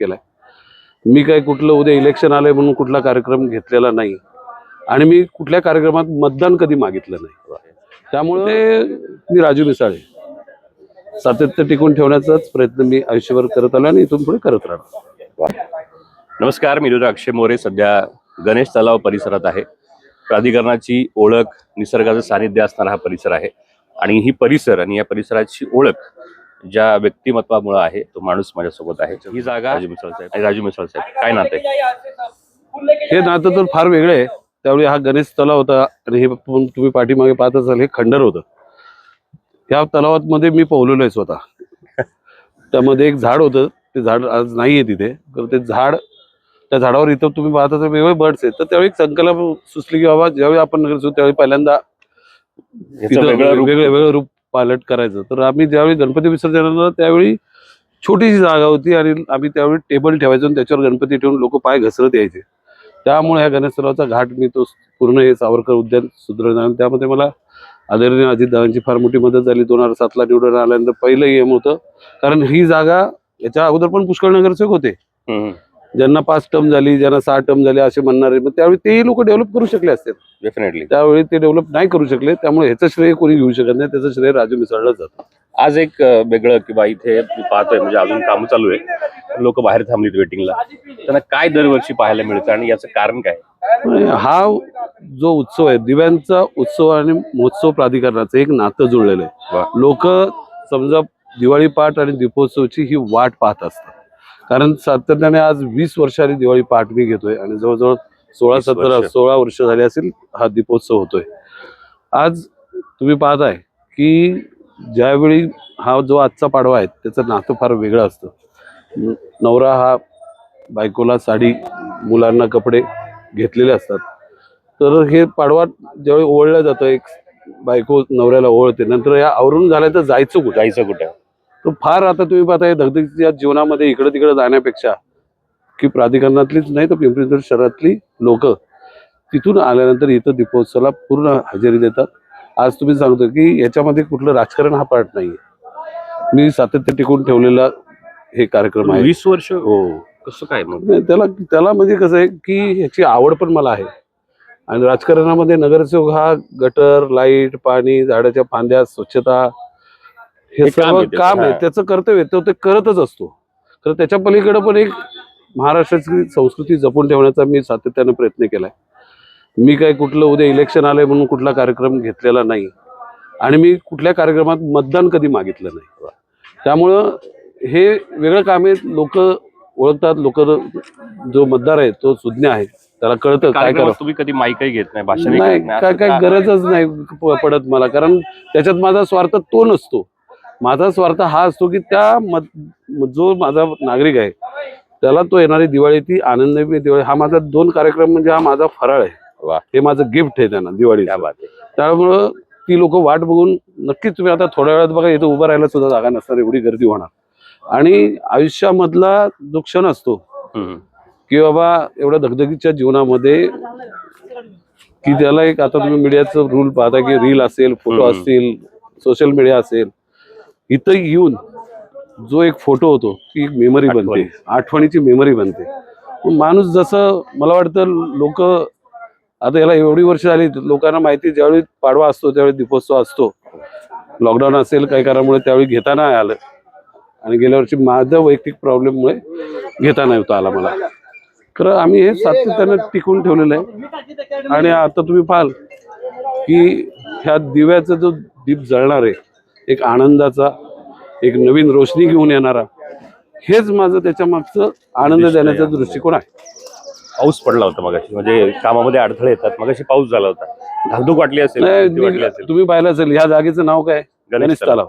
केलाय. मी काय कुठलं उद्या इलेक्शन आलंय म्हणून कुठला कार्यक्रम घेतलेला नाही. आणि मी कुठल्या कार्यक्रमात मतदान कधी मागितलं नाही. त्यामुळे मी राजू मिसाळे. सातत्य टिकून ठेवण्याचाच प्रयत्न मी आयुष्यभर करत आलो आणि इथून पुढे करत राहणार. नमस्कार मी अक्षय मोरे सध्या गणेश तलाव परिसरात आहे. प्राधिकरणाची ओळख निसर्गाचं सानिध्य असणारा हा परिसर आहे. आणि ही परिसर आणि या परिसराची ओळख ज्या व्यक्तिमत्वामुळे आहे तो माणूस माझ्यासोबत आहे. ही जागा राजू मिसळ साहेब. आणि राजू मिसळ साहेब काय नाते हे नातं तर फार वेगळं आहे. त्यावेळी हा गणेश तलाव होता आणि हे तुम्ही पाठीमागे पाहत असाल हे खंडर होतं. त्या तलावात मध्ये मी पोहलेलो आहे स्वतः. त्यामध्ये एक झाड होतं ते झाड आज नाही आहे तिथे. तर ते झाड त्या झाडावर इथं तुम्ही पाहता तर वेगवेगळे बर्ड्स आहेत. तर त्यावेळी एक संकल्प सुचली की बाबा ज्यावेळी आपण नगर त्यावेळी पहिल्यांदा वेगळं वेगळं वेगळं रूप पालट करायचं. तर आम्ही ज्यावेळी गणपती विसर्जनाला त्यावेळी छोटीशी जागा होती आणि आम्ही त्यावेळी टेबल ठेवायचो आणि त्याच्यावर गणपती ठेवून लोक पाय घसरत यायचे. त्यामुळे ह्या गणेश घाट मी तो पूर्ण हे सावरकर उद्यान सुदृढ आणि त्यामध्ये मला आदरणीय अजितदादांची फार मोठी मदत झाली. दोन हजार सातला निवडून आल्यानंतर पहिलं एम होतं. कारण ही जागा याच्या अगोदर पण पुष्कळ नगरसेवक होते. ज्यांना पाच टर्म झाली ज्यांना सहा टर्म झाले असे म्हणणारे मग त्यावेळी तेही लोक डेव्हलप करू शकले असते. डेफिनेटली त्यावेळी ते डेव्हलप नाही करू शकले त्यामुळे ह्याचं श्रेय कोणी घेऊ शकत नाही त्याचं श्रेय राजू मिसळलं जातं. आज एक वेगळं किंवा इथे पाहतोय म्हणजे अजून काम चालू आहे लोक बाहेर थांबलीत वेटिंगला त्यांना काय दरवर्षी पाहायला मिळतं आणि याचं कारण काय? हा जो उत्सव आहे दिव्यांचा उत्सव आणि महोत्सव प्राधिकरणाचं एक नातं जुळलेलं. आहे. लोक समजा दिवाळी पाठ आणि दीपोत्सवची ही वाट पाहत असतात. कारण सातत्याने आज वीस वर्षांनी दिवाळी पाठ मी घेतोय आणि जवळजवळ सोळा सतरा. सोळा वर्ष झाली असेल हा दीपोत्सव होतोय. आज तुम्ही पाहताय की ज्यावेळी हा जो आजचा पाडवा आहे त्याचं नातं फार वेगळं असतं. नवरा हा बायकोला साडी मुलांना कपडे घेतलेले असतात. तर हे पाडवा ज्यावेळी ओळलं जातं एक बायको नवऱ्याला ओळते नंतर या आवरून झालं तर जायचं कुठं? जायचं कुठं? तर फार आता तुम्ही पाहताय धगधगीच्या जीवनामध्ये इकडे तिकडे जाण्यापेक्षा की प्राधिकरणातलीच नाही तर पिंपरी चिंचवड शहरातली लोक तिथून आल्यानंतर इथं दीपोत्सवाला पूर्ण हजेरी देतात. आज तुम्ही सांगतो की याच्यामध्ये कुठलं राजकारण हा पार्ट नाहीये. मी सातत्य टिकून ठेवलेला हे कार्यक्रम आहे. वीस वर्ष हो. कसं काय मग? नाही, त्याला त्याला म्हणजे कसं आहे की ह्याची आवड पण मला आहे. आणि राजकारणामध्ये नगरसेवक हा गटर लाइट पाणी झाडाच्या फांद्या स्वच्छता हे काम सर्व आहे त्याचं, काम आहे. त्याचं कर्तव्य तो ते करतच असतो. तर त्याच्या पलीकडे पण एक महाराष्ट्राची संस्कृती जपून ठेवण्याचा मी सातत्याने प्रयत्न केलाय. मी काय कुठलं उद्या इलेक्शन आलंय म्हणून कुठला कार्यक्रम घेतलेला नाही. आणि मी कुठल्या कार्यक्रमात मतदान कधी मागितलं नाही. त्यामुळं हे वेगळं काम आहे. लोक ओळखतात. लोक जो मतदार आहे तो सुज्ञ आहे. त्याला कळतं काय तुम्ही कधी माईकही घेत नाही भाषण नाही काय काय गरजच नाही पडत मला. कारण त्याच्यात माझा स्वार्थ तो नसतो. माझा स्वार्थ हा असतो की त्या मत जो माझा नागरिक आहे त्याला तो येणारी दिवाळी ती आनंदमय दिवाळी हा माझा दोन कार्यक्रम म्हणजे हा माझा फराळ आहे. हे माझं गिफ्ट आहे त्यांना दिवाळी त्यामुळं ती लोक वाट बघून नक्कीच तुम्ही आता थोड्या वेळात बघा इथं उभं राहायला सुद्धा जागा नसणार एवढी गर्दी होणार आणि आयुष्यामधला जो क्षण असतो. की बाबा एवढ्या धगधगीच्या जीवनामध्ये की त्याला एक आता तुम्ही मीडियाचं रूल पाहता की रील असेल फोटो. असतील सोशल मीडिया असेल इथं येऊन जो एक फोटो होतो ती एक मेमरी. बनते. आठवणीची मेमरी बनते. माणूस जसं मला वाटतं लोक आता याला एवढी वर्ष झाली लोकांना माहिती ज्यावेळी पाडवा असतो त्यावेळी दीपोत्सव असतो. लॉकडाऊन असेल काही कारणामुळे त्यावेळी घेता नाही आलं. आणि गेल्या वर्षी माझ्या वैयक्तिक प्रॉब्लेममुळे घेता नाही होता आला मला. खरं आम्ही हे सातत्यानं टिकून ठेवलेलं आहे. आणि आता तुम्ही पाहाल की ह्या दिव्याचा जो दीप जळणार आहे एक आनंदाचा एक नवीन रोशनी घेऊन येणारा हेच माझं त्याच्या मागचं आनंद देण्याचा. दृष्टिकोन आहे. पाऊस पडला होता मगाशी. म्हणजे कामामध्ये अडथळे येतात. मगाशी पाऊस झाला होता. धाकधूक वाटली असेल नाही, भीती वाटली मी- असेल. तुम्ही पाहिलं असेल ह्या जागेचं नाव काय? गणेश गणेश तलाव.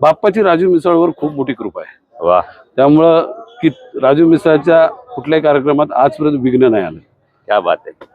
बाप्पाची राजू मिसळवर खूप मोठी कृपा आहे. वा. त्यामुळं की राजू मिसळच्या कुठल्याही कार्यक्रमात आजपर्यंत विघ्न नाही आलं. क्या बात आहे.